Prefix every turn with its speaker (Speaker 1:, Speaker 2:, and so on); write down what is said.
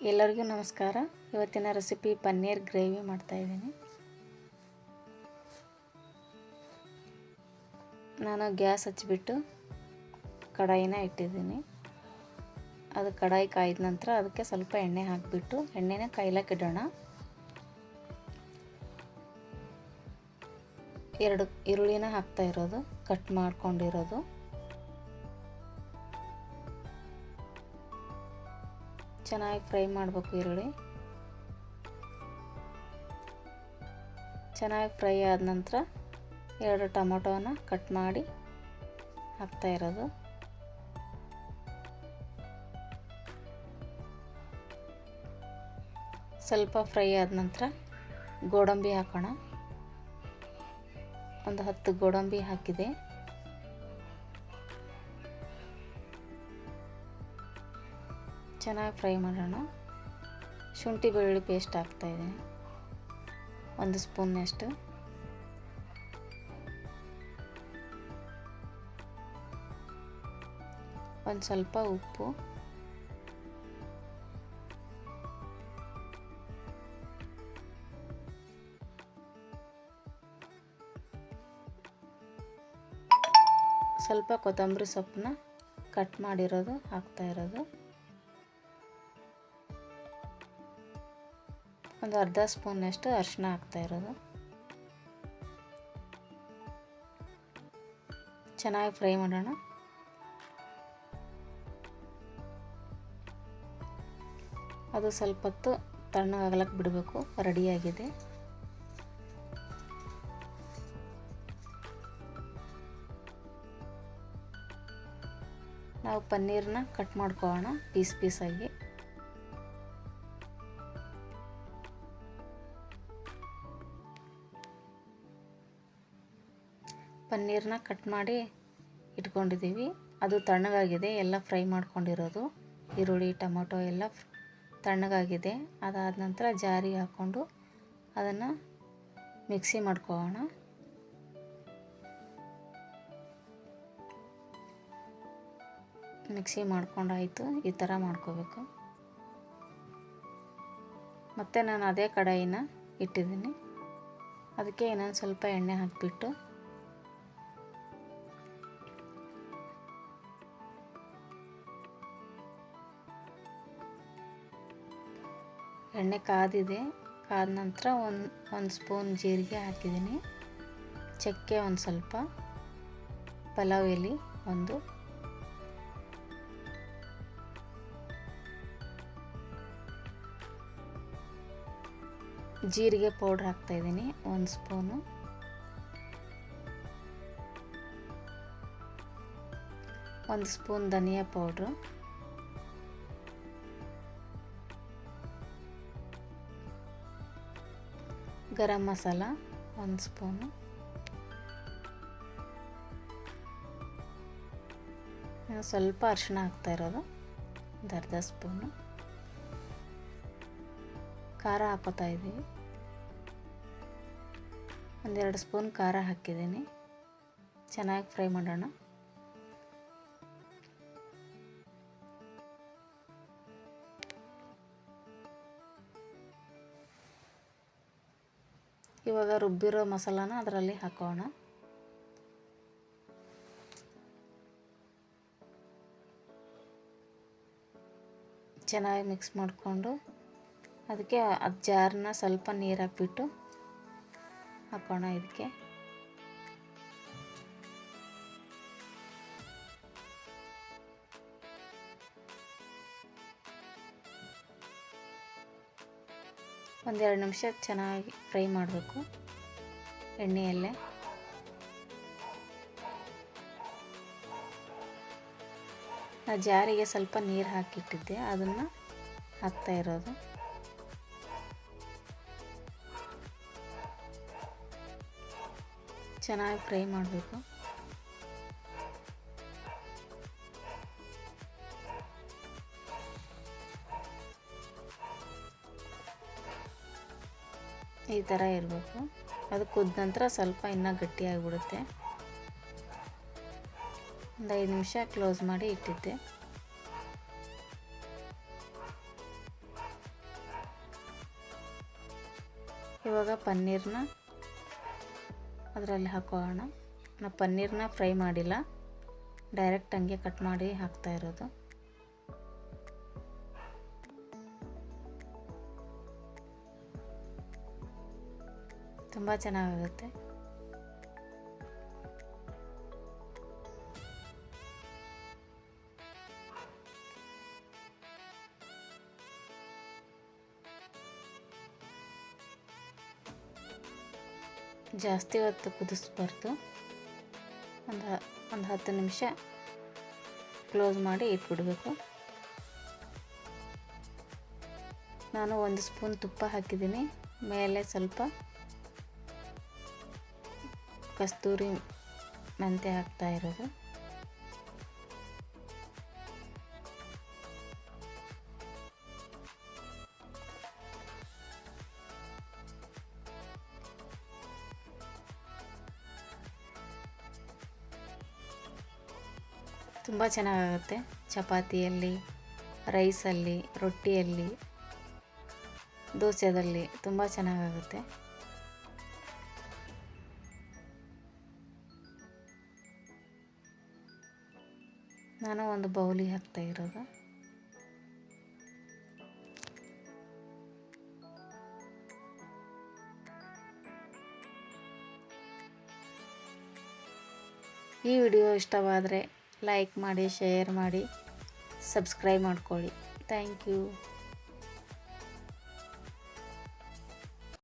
Speaker 1: ಎಲ್ಲರಿಗೂ ನಮಸ್ಕಾರ. ಇವತ್ತಿನ ರೆಸಿಪಿ ಪನ್ನೀರ್ ಗ್ರೇವಿ ಮಾಡ್ತಾಯಿದ್ದೀನಿ ನಾನು ಗ್ಯಾಸ್ ಹಚ್ಚಿಬಿಟ್ಟು ಕಡಾಯಿನ ಇಟ್ಟಿದ್ದೀನಿ. ಅದು ಕಡಾಯಿ ಕಾಯ್ದ ನಂತರ ಅದಕ್ಕೆ ಸ್ವಲ್ಪ ಎಣ್ಣೆ ಹಾಕಿಬಿಟ್ಟು ಎಣ್ಣೆನ ಕಾಯ್ಲಕ್ಕೆ ಇಡೋಣ. ಎರಡು ಈರುಳ್ಳಿನ ಹಾಕ್ತಾ ಇರೋದು, ಕಟ್ ಮಾಡ್ಕೊಂಡಿರೋದು. ಚೆನ್ನಾಗಿ ಫ್ರೈ ಮಾಡಬೇಕು ಈರುಳ್ಳಿ. ಚೆನ್ನಾಗಿ ಫ್ರೈ ಆದ ನಂತರ ಎರಡು ಟೊಮೊಟೊನ ಕಟ್ ಮಾಡಿ ಹಾಕ್ತಾ ಇರೋದು. ಸ್ವಲ್ಪ ಫ್ರೈ ಆದ ನಂತರ ಗೋಡಂಬಿ ಹಾಕೋಣ. ಒಂದು ಹತ್ತು ಗೋಡಂಬಿ ಹಾಕಿದೆ. ಚೆನ್ನಾಗಿ ಫ್ರೈ ಮಾಡೋಣ. ಶುಂಠಿ ಬೆಳ್ಳುಳ್ಳಿ ಪೇಸ್ಟ್ ಹಾಕ್ತಾಯಿದ್ದೀನಿ ಒಂದು ಸ್ಪೂನ್ನಷ್ಟು ಒಂದು ಸ್ವಲ್ಪ ಉಪ್ಪು. ಸ್ವಲ್ಪ ಕೊತ್ತಂಬರಿ ಸೊಪ್ಪನ್ನ ಕಟ್ ಮಾಡಿರೋದು, ಹಾಕ್ತಾ ಇರೋದು. ಒಂದು ಅರ್ಧ ಸ್ಪೂನಷ್ಟು ಅರಿಶಿನ ಹಾಕ್ತಾ ಇರೋದು. ಚೆನ್ನಾಗಿ ಫ್ರೈ ಮಾಡೋಣ. ಅದು ಸ್ವಲ್ಪ ಹೊತ್ತು ತಣ್ಣಗಾಗಲಕ್ಕೆ ಬಿಡಬೇಕು, ರೆಡಿಯಾಗಿದೆ. ನಾವು ಪನ್ನೀರನ್ನ ಕಟ್ ಮಾಡ್ಕೊಳ್ಳೋಣ ಪೀಸ್ ಪೀಸಾಗಿ. ಪನ್ನೀರನ್ನ ಕಟ್ ಮಾಡಿ ಇಟ್ಕೊಂಡಿದ್ದೀವಿ. ಅದು ತಣ್ಣಗಾಗಿದೆ. ಎಲ್ಲ ಫ್ರೈ ಮಾಡ್ಕೊಂಡಿರೋದು. ಈರುಳ್ಳಿ, ಟೊಮೊಟೊ ಎಲ್ಲ ತಣ್ಣಗಾಗಿದೆ. ಅದಾದ ನಂತರ ಜಾರಿ ಹಾಕ್ಕೊಂಡು ಅದನ್ನು ಮಿಕ್ಸಿ ಮಾಡ್ಕೊಳ್ಳೋಣ. ಮಿಕ್ಸಿ ಮಾಡ್ಕೊಂಡಾಯಿತು. ಈ ಥರ ಮಾಡ್ಕೋಬೇಕು. ಮತ್ತು ನಾನು ಅದೇ ಕಡಾಯಿನ ಇಟ್ಟಿದ್ದೀನಿ. ಅದಕ್ಕೆ ಇನ್ನೊಂದು ಸ್ವಲ್ಪ ಎಣ್ಣೆ ಹಾಕಿಬಿಟ್ಟು ಎಣ್ಣೆ ಕಾದಿದೆ, ಕಾದ ನಂತರ ಒಂದು ಒಂದು ಸ್ಪೂನ್ ಜೀರಿಗೆ ಹಾಕಿದ್ದೀನಿ. ಚಕ್ಕೆ ಒಂದು ಸ್ವಲ್ಪ, ಪಲಾವ್ ಎಲೆ ಒಂದು. ಜೀರಿಗೆ ಪೌಡ್ರ್ ಹಾಕ್ತಾಯಿದ್ದೀನಿ ಒಂದು ಸ್ಪೂನು. ಒಂದು ಸ್ಪೂನ್ ಧನಿಯಾ ಪೌಡ್ರು. ಗರಂ ಮಸಾಲ ಒಂದು ಸ್ಪೂನು. ಸ್ವಲ್ಪ ಅರಿಶಿಣ ಹಾಕ್ತಾ ಇರೋದು, ಒಂದು ಅರ್ಧ ಸ್ಪೂನು. ಖಾರ ಹಾಕೋತಾ ಇದ್ದೀವಿ. ಒಂದೆರಡು ಸ್ಪೂನ್ ಖಾರ ಹಾಕಿದ್ದೀನಿ. ಚೆನ್ನಾಗಿ ಫ್ರೈ ಮಾಡೋಣ. ಇವಾಗ ರುಬ್ಬಿರೋ ಮಸಾಲಾನ ಅದರಲ್ಲಿ ಹಾಕೋಣ. ಚೆನ್ನಾಗಿ ಮಿಕ್ಸ್ ಮಾಡಿಕೊಂಡು ಅದಕ್ಕೆ ಅದು ಜಾರನ್ನ ಸ್ವಲ್ಪ ನೀರು ಹಾಕ್ಬಿಟ್ಟು ಹಾಕೋಣ ಇದಕ್ಕೆ. ಒಂದೆರಡು ನಿಮಿಷ ಚೆನ್ನಾಗಿ ಫ್ರೈ ಮಾಡಬೇಕು ಎಣ್ಣೆಯಲ್ಲೇ. ಆ ಜಾರಿಗೆ ಸ್ವಲ್ಪ ನೀರು ಹಾಕಿಟ್ಟಿದ್ದೆ, ಅದನ್ನು ಹಾಕ್ತಾ ಇರೋದು. ಚೆನ್ನಾಗಿ ಫ್ರೈ ಮಾಡಬೇಕು. ಈ ಥರ ಇರಬೇಕು. ಅದು ಕುದ್ದ ನಂತರ ಸ್ವಲ್ಪ ಇನ್ನೂ ಗಟ್ಟಿಯಾಗಿಬಿಡುತ್ತೆ ಒಂದು ಐದು ನಿಮಿಷ ಕ್ಲೋಸ್ ಮಾಡಿ ಇಟ್ಟಿದ್ದೆ. ಇವಾಗ ಪನ್ನೀರನ್ನ ಅದರಲ್ಲಿ ಹಾಕೋಣ. ನಾವು ಪನ್ನೀರನ್ನ ಫ್ರೈ ಮಾಡಿಲ್ಲ. ಡೈರೆಕ್ಟ್ ಹಂಗೆ ಕಟ್ ಮಾಡಿ ಹಾಕ್ತಾ ಇರೋದು. ತುಂಬ ಚೆನ್ನಾಗಿರುತ್ತೆ. ಜಾಸ್ತಿ ಹೊತ್ತು ಕುದಿಸ್ಬಾರ್ದು. ಒಂದು ಒಂದು ಹತ್ತು ನಿಮಿಷ ಕ್ಲೋಸ್ ಮಾಡಿ ಇಟ್ಬಿಡಬೇಕು ನಾನು ಒಂದು ಸ್ಪೂನ್ ತುಪ್ಪ ಹಾಕಿದ್ದೀನಿ. ಮೇಲೆ ಸ್ವಲ್ಪ ಕಸ್ತೂರಿ ಮೆಂತೆ ಹಾಕ್ತಾ ಇರೋದು. ತುಂಬ ಚೆನ್ನಾಗಾಗುತ್ತೆ. ಚಪಾತಿಯಲ್ಲಿ ರೈಸಲ್ಲಿ ರೊಟ್ಟಿಯಲ್ಲಿ ದೋಸೆದಲ್ಲಿ ತುಂಬ ಚೆನ್ನಾಗಾಗುತ್ತೆ. ನಾನು ಒಂದು ಬೌಲಿಗೆ ಹಾಕ್ತಾ ಇರೋದು. ಈ ವಿಡಿಯೋ ಇಷ್ಟವಾದರೆ ಲೈಕ್ ಮಾಡಿ, ಶೇರ್ ಮಾಡಿ, ಸಬ್ಸ್ಕ್ರೈಬ್ ಮಾಡ್ಕೊಳ್ಳಿ. Thank you.